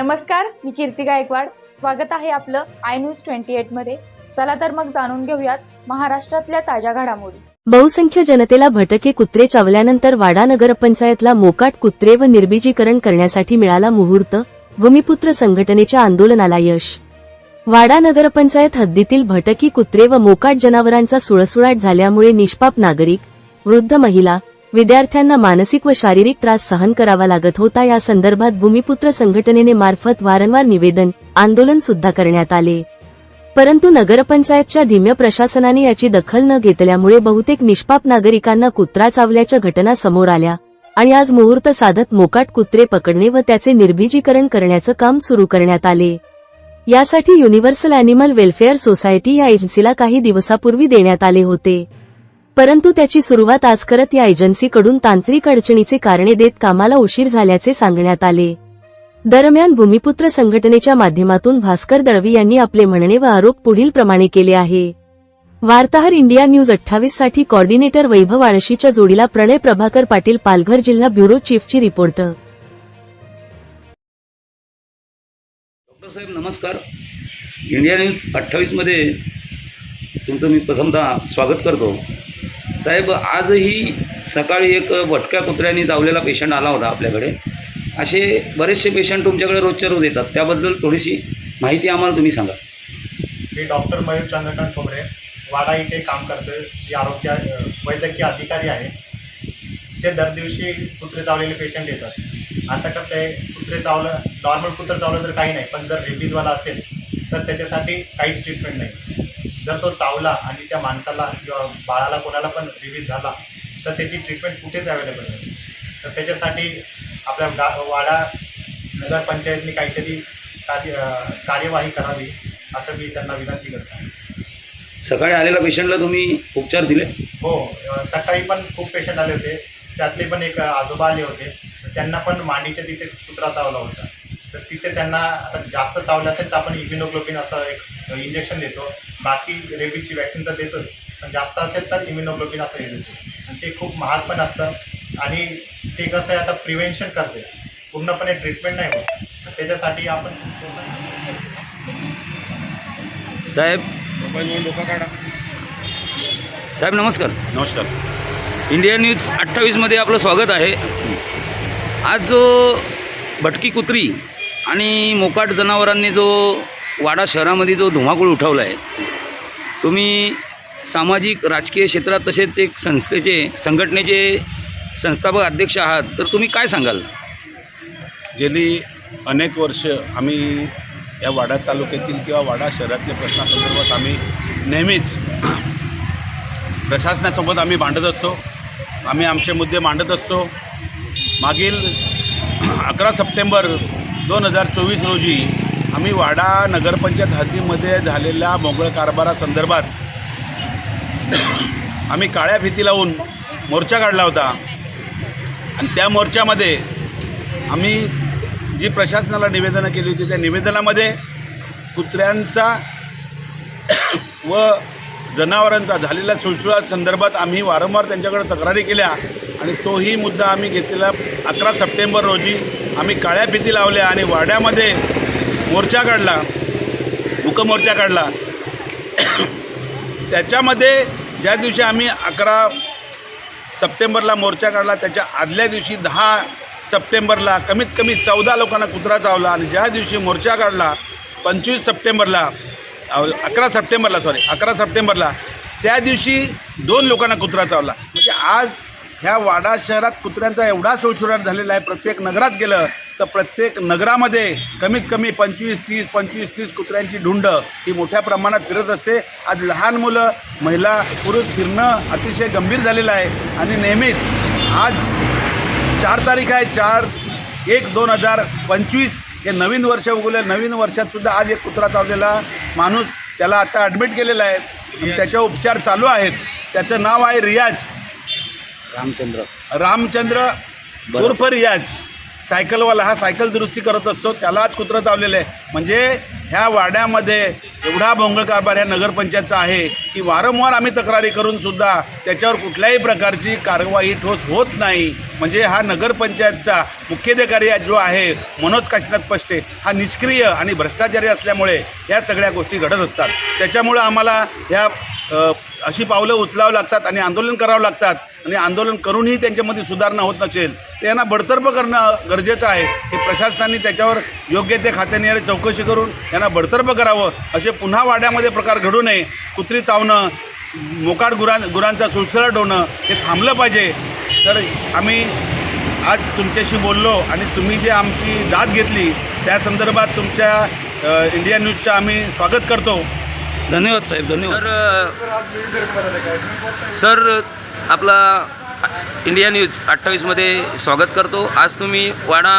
नमस्कार मी कीर्ती गायकवाड. स्वागत आहे आपलं आय न्यूज ट्वेंटी एटमध्ये. चला तर मग जाणून घेऊयात महाराष्ट्रातल्या ताज्या घडामोडी. बहुसंख्य जनतेला भटके कुत्रे चावल्यानंतर वाडा नगरपंचायतला मोकाट कुत्रे व निर्बीजीकरण करण्यासाठी मिळाला मुहूर्त भूमिपुत्र संघटनेच्या आंदोलनाला यश. वाडा नगरपंचायत हद्दीतील भटकी कुत्रे व मोकाट जनावरांचा सुळसुळाट झाल्यामुळे निष्पाप नागरिक वृद्ध महिला विद्यार्थ्यांना मानसिक व शारीरिक त्रास सहन करावा लागत होता. या संदर्भात भूमिपुत्र संघटनेने मार्फत वारंवार निवेदन आंदोलन सुद्धा करण्यात आले. परंतु नगरपंचायतच्या धीम्य प्रशासनाने याची दखल न घेतल्यामुळे बहुतेक निष्पाप नागरिकांना कुत्रा चावल्याच्या घटना समोर आल्या आणि आज मुहूर्त साधत मोकाट कुत्रे पकडणे व त्याचे निर्भीजीकरण करण्याचं काम सुरू करण्यात आले. यासाठी युनिव्हर्सल अॅनिमल वेल्फेअर सोसायटी या एजन्सीला काही दिवसापूर्वी देण्यात आले होते. परंतु त्याची सुरुवात आज करत या एजन्सीकडून तांत्रिक अडचणीचे कारणे देत कामाला उशीर झाल्याचे सांगण्यात आले. दरम्यान भूमिपुत्र संघटनेच्या माध्यमातून भास्कर दळवी यांनी आपले म्हणणे व आरोप पुढील प्रमाणे केले आहे. वार्ताहर इंडिया न्यूज अठ्ठावीससाठी कॉर्डिनेटर वैभव आळशीच्या जोडीला प्रणय प्रभाकर पाटील पालघर जिल्हा ब्युरो चीफची रिपोर्ट. डॉक्टर साहेब नमस्कार. इंडिया न्यूज अठ्ठावीसमध्ये तुमचं मी प्रथमतः स्वागत करतो. साहेब आजही सकाळी एक भटक्या कुत्र्याने चावलेला पेशंट आला होता आपल्याकडे. असे बरेचसे पेशंट तुमच्याकडे रोजच्या रोज येतात. त्याबद्दल थोडीशी माहिती आम्हाला तुम्ही सांगा. मी डॉक्टर मयूर चंद्रकांत खोबरे वाडा इथे काम करतो जे आरोग्य वैद्यकीय अधिकारी आहे. ते दर दिवशी कुत्रे चावलेले पेशंट येतात. आता कसं आहे कुत्रे चावलं नॉर्मल कुत्रं चावलं तर काही नाही. पण जर रेबीजवाला असेल तर त्याच्यासाठी काहीच ट्रीटमेंट नाही. जर तो चावला आणि त्या माणसाला किंवा बाळाला कोणाला पण रिलीज झाला तर त्याची ट्रीटमेंट कुठेच अवेलेबल नाही. तर त्याच्यासाठी आपल्या गा वाडा नगरपंचायतनी काहीतरी कार्य कार्यवाही करावी असं मी त्यांना विनंती करतो. सकाळी आलेल्या पेशंटला तुम्ही उपचार दिले? हो सकाळी पण खूप पेशंट आले होते. त्यातले पण एक आजोबा आले होते. त्यांना पण मांडीच्या तिथे कुत्रा चावला होता. तर तिथे त्यांना आता जास्त चावलं असेल तर आपण इम्युनोग्लोबिन असं एक इंजेक्शन देतो. बाकी रेबीजची वॅक्सिन तर देतोच. पण जास्त असेल तर इम्युनोग्लोबिन असं हे देतो आणि ते खूप महाग पण असतं. आणि ते कसं आहे आता प्रिव्हेन्शन करते. पूर्णपणे ट्रीटमेंट नाही होत. तर त्याच्यासाठी आपण साहेब. साहेब नमस्कार. नमस्कार. इंडिया न्यूज अठ्ठावीसमध्ये आपलं स्वागत आहे. आज जो भटकी कुत्री आणि मोकाट जनावरांनी जो वाडा शहरामध्ये जो धुमाकूळ उठवला आहे तुम्ही सामाजिक राजकीय क्षेत्रात तसेच एक संस्थेचे संघटनेचे संस्थापक अध्यक्ष आहात तर तुम्ही काय सांगाल? गेली अनेक वर्ष आम्ही या वाडा तालुक्यातील किंवा वाडा शहरातल्या प्रश्नासंदर्भात आम्ही नेहमीच प्रशासनासोबत आम्ही भांडत असतो. आम्ही आमचे मुद्दे मांडत असतो. मागील अकरा सप्टेंबर दोन हजार चोवीस रोजी आम्ही वाडा नगरपंचायत हद्दीमध्ये झालेल्या मोगळ कारभारासंदर्भात आम्ही काळ्या भीती लावून मोर्चा काढला होता. आणि त्या मोर्चामध्ये आम्ही जी प्रशासनाला निवेदनं केली होती त्या निवेदनामध्ये कुत्र्यांचा व जनावरांचा झालेल्या सुळसुळा संदर्भात आम्ही वारंवार त्यांच्याकडे तक्रारी केल्या आणि तोही मुद्दा आम्ही घेतलेला अकरा सप्टेंबर रोजी आम्ही काळ्या भीती लावल्या आणि वाड्यामध्ये मोर्चा काढला. मुकमोर्चा काढला. त्याच्यामध्ये ज्या दिवशी आम्ही अकरा सप्टेंबरला मोर्चा काढला त्याच्या आदल्या दिवशी दहा सप्टेंबरला कमीत कमी चौदा लोकांना कुत्रा चावला आणि ज्या दिवशी मोर्चा काढला पंचवीस सप्टेंबरला अकरा सप्टेंबरला सॉरी अकरा सप्टेंबरला त्या दिवशी दोन लोकांना कुत्रा चावला. म्हणजे आज ह्या वाडा शहरात कुत्र्यांचा एवढा सुळसुळाट झालेला आहे प्रत्येक नगरात गेलं तर प्रत्येक नगरामध्ये कमीत कमी पंचवीस तीस पंचवीस तीस कुत्र्यांची ढुंड ही मोठ्या प्रमाणात फिरत असते. आज लहान मुलं महिला पुरुष फिरणं अतिशय गंभीर झालेलं आहे. आणि नेहमीच आज चार तारीख आहे चार एक दोन हजार पंचवीस. हे नवीन वर्ष उगवलं नवीन वर्षातसुद्धा आज एक कुत्रा चावलेला माणूस त्याला आता ॲडमिट केलेला आहे. आणि उपचार चालू आहेत. त्याचं नाव आहे रियाज. रामचंद्र. रामचंद्र बरं. उर्फ रियाज सायकलवाला हा सायकल दुरुस्ती करत असतो त्याला आज कुत्रं चावलेलं आहे म्हणजे ह्या वाड्यामध्ये एवढा भोंगळ कारभार ह्या नगरपंचायतचा आहे की वारंवार आम्ही तक्रारी करून सुद्धा त्याच्यावर कुठल्याही प्रकारची कारवाई ठोस होत नाही. म्हणजे हा नगरपंचायतचा मुख्याधिकारी जो आहे मनोज काशीनाथ पष्टे हा निष्क्रिय आणि भ्रष्टाचारी असल्यामुळे या सगळ्या गोष्टी घडत असतात. त्याच्यामुळं आम्हाला ह्या अ, अशी पावलं उचलावं लागतात आणि आंदोलन करावं लागतात. आणि आंदोलन करूनही त्यांच्यामध्ये सुधारणा होत नसेल तर यांना बडतर्फ करणं गरजेचं आहे. हे प्रशासनाने त्याच्यावर योग्य ते खात्याने चौकशी करून यांना बडतर्फ करावं असे पुन्हा वाड्यामध्ये प्रकार घडू नये. कुत्री चावणं मोकाट गुरां गुरांचा सुळसुळाट होणं हे थांबलं पाहिजे. तर आम्ही आज तुमच्याशी बोललो आणि तुम्ही जे आमची दाद घेतली त्या संदर्भात तुमच्या इंडिया न्यूजचं आम्ही स्वागत करतो. धन्यवाद साहेब धन्यवाद. सर सर आपला इंडिया न्यूज अठ्ठावीसमध्ये स्वागत करतो. आज तुम्ही वाडा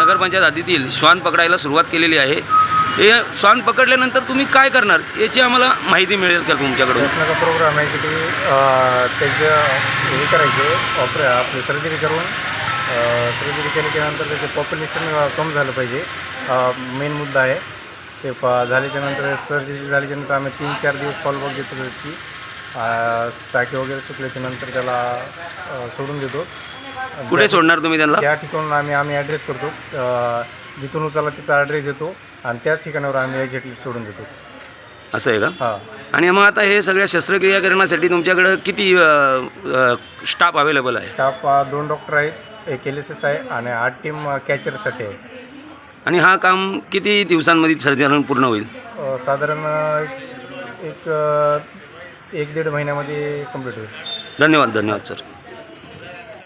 नगरपंचायत हद्दीतील श्वान पकडायला सुरुवात केलेली आहे. हे श्वान पकडल्यानंतर तुम्ही काय करणार? याची आम्हाला माहिती मिळेल का तुमच्याकडून? प्रयत्नाचा प्रोग्राम आहे की ते अं, त्याचं हे करायचे ऑपरे आपले सर्जरी करून सर्जरी केल्याच्यानंतर त्याचं पॉप्युलेशन कमी झालं पाहिजे. मेन मुद्दा आहे. ते प झाल्याच्यानंतर सर्जरी झाल्याच्यानंतर आम्ही तीन चार दिवस फॉलोअप घेतो त्याची टाके वगैरे सुकल्याच्यानंतर त्याला अं, सोडून देतो. कुठे सोडणार तुम्ही त्यांना? त्या ठिकाणून आम्ही आम्ही ॲड्रेस करतो अं, जिथून उचलला तिचा ॲड्रेस देतो आणि त्याच ठिकाणावर आम्ही एक्झॅक्टली सोडून देतो. असं आहे का? हां. आणि मग आता हे सगळ्या शस्त्रक्रिया करण्यासाठी तुमच्याकडं किती स्टाफ अवेलेबल आहे? स्टाफ अ, दोन डॉक्टर आहेत एक एल एस एस आहे आणि आठ टीम कॅचरसाठी आहे. आणि हा काम किती दिवसांमध्ये सर्जन पूर्ण होईल? अ, साधारण अ, एक अ, एक दीड महिन्यामध्ये कंप्लीट होईल. धन्यवाद धन्यवाद सर.